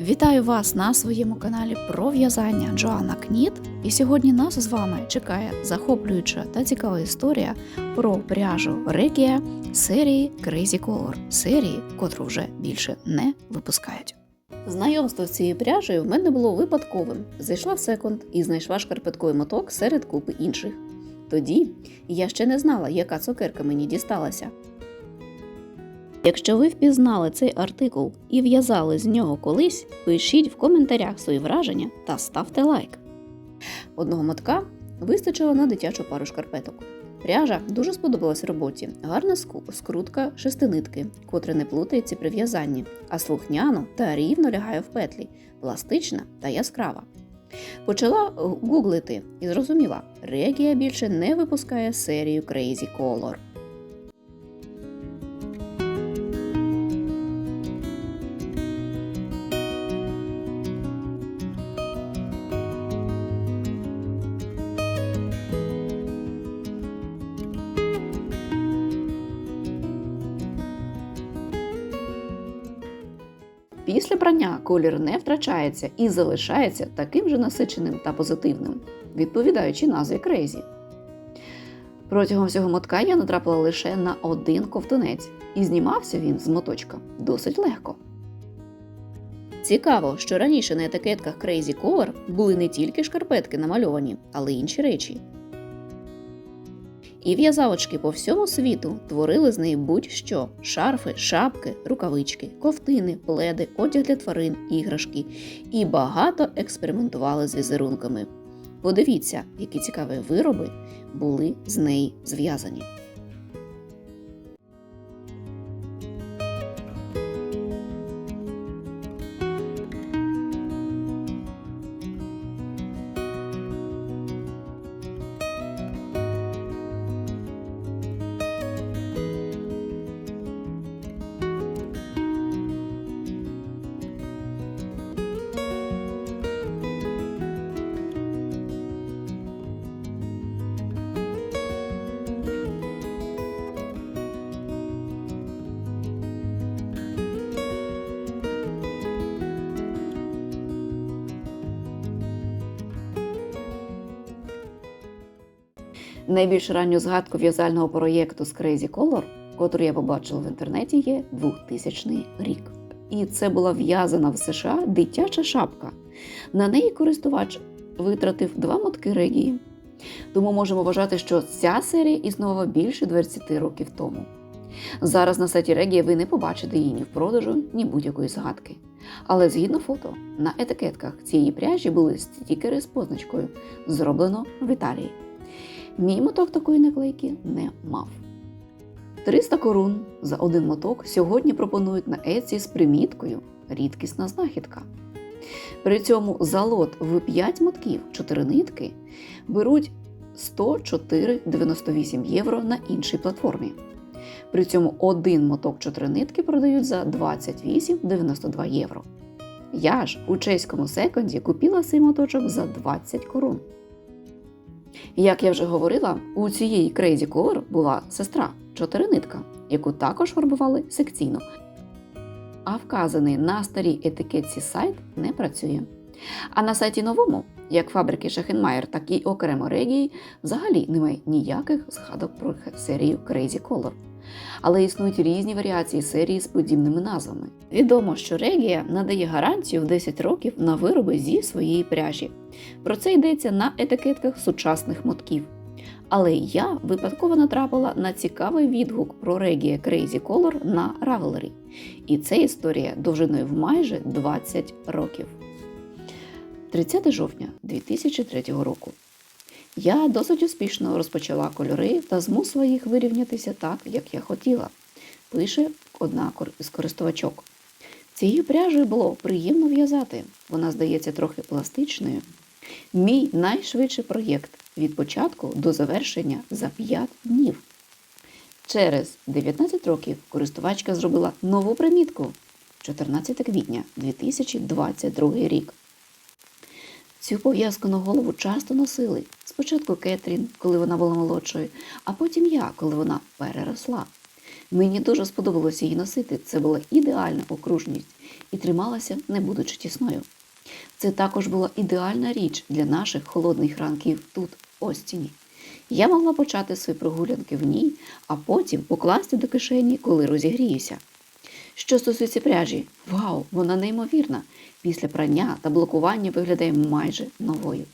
Вітаю вас на своєму каналі про в'язання Джоанна Кніт. І сьогодні нас з вами чекає захоплююча та цікава історія про пряжу Регія серії Crazy Color, серії, котру вже більше не випускають. Знайомство з цією пряжею в мене було випадковим. Зайшла в секонд і знайшла шкарпетковий моток серед купи інших. Тоді я ще не знала, яка цукерка мені дісталася. Якщо ви впізнали цей артикул і в'язали з нього колись, пишіть в коментарях свої враження та ставте лайк. Одного мотка вистачило на дитячу пару шкарпеток. Пряжа дуже сподобалась роботі. Гарна скрутка шестинитки, котра не плутається при в'язанні, а слухняно та рівно лягає в петлі, пластична та яскрава. Почала е, гуглити і зрозуміла, Регія більше не випускає серію Crazy Color. Після прання колір не втрачається і залишається таким же насиченим та позитивним, відповідаючи назві Крейзі. Протягом всього мотка я натрапила лише на один ковтунець, і знімався він з моточка досить легко. Цікаво, що раніше на етикетках Crazy Color були не тільки шкарпетки намальовані, але й інші речі. І в'язалочки по всьому світу творили з неї будь-що: шарфи, шапки, рукавички, ковтини, пледи, одяг для тварин, іграшки і багато експериментували з візерунками. Подивіться, які цікаві вироби були з неї зв'язані. Найбільш ранню згадку в'язального проєкту з Crazy Color, котру я побачила в інтернеті, є 2000 рік. І це була в'язана в США дитяча шапка. На неї користувач витратив два мотки регії. Тому можемо вважати, що ця серія існувала більше 20 років тому. Зараз на сайті Регія ви не побачите її ні в продажу, ні будь-якої згадки. Але згідно фото, на етикетках цієї пряжі були стікери з позначкою Зроблено в Італії. Мій моток такої наклейки не мав. 300 корун за один моток сьогодні пропонують на Еці з приміткою рідкісна знахідка. При цьому за лот в 5 мотків 4 нитки беруть 104,98 євро на іншій платформі. При цьому один моток 4 нитки продають за 28,92 євро. Я ж у чеському секонді купила цей моточок за 20 корун. Як я вже говорила, у цієї Crazy Color була сестра чотиринитка, яку також фарбували секційно. А вказаний на старій етикетці сайт не працює. А на сайті новому, як фабрики Шахенмайер, так і окремо Регії, взагалі немає ніяких згадок про серію Crazy Color. Але існують різні варіації серії з подібними назвами. Відомо, що Регія надає гарантію в 10 років на вироби зі своєї пряжі. Про це йдеться на етикетках сучасних мотків. Але я випадково натрапила на цікавий відгук про Регія Crazy Color на Ravelry. І це історія довжиною в майже 20 років. 30 жовтня 2003 року. Я досить успішно розпочала кольори та змусила їх вирівнятися так, як я хотіла, пише одна з користувачок. Цією пряжею було приємно в'язати. Вона здається трохи пластичною. Мій найшвидший проєкт від початку до завершення за 5 днів. Через 19 років користувачка зробила нову примітку 14 квітня 2022 рік. Цю пов'язку на голову часто носили. Спочатку Кетрін, коли вона була молодшою, а потім я, коли вона переросла. Мені дуже сподобалося її носити. Це була ідеальна окружність і трималася, не будучи тісною. Це також була ідеальна річ для наших холодних ранків тут, Остіні. Я могла почати свої прогулянки в ній, а потім покласти до кишені, коли розігріюся. Що стосується пряжі, вау, вона неймовірна. Після прання та блокування виглядає майже новою.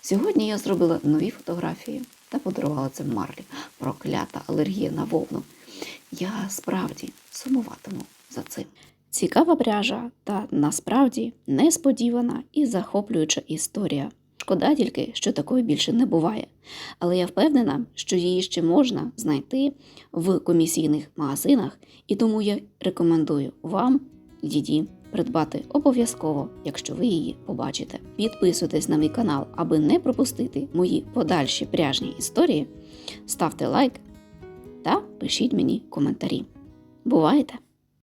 Сьогодні я зробила нові фотографії та подарувала це Марлі. Проклята алергія на вовну. Я справді сумуватиму за цим. Цікава пряжа та насправді несподівана і захоплююча історія. Шкода тільки, що такої більше не буває. Але я впевнена, що її ще можна знайти в комісійних магазинах, і тому я рекомендую вам, діді, придбати обов'язково, якщо ви її побачите. Підписуйтесь на мій канал, аби не пропустити мої подальші пряжні історії. Ставте лайк та пишіть мені коментарі. Бувайте!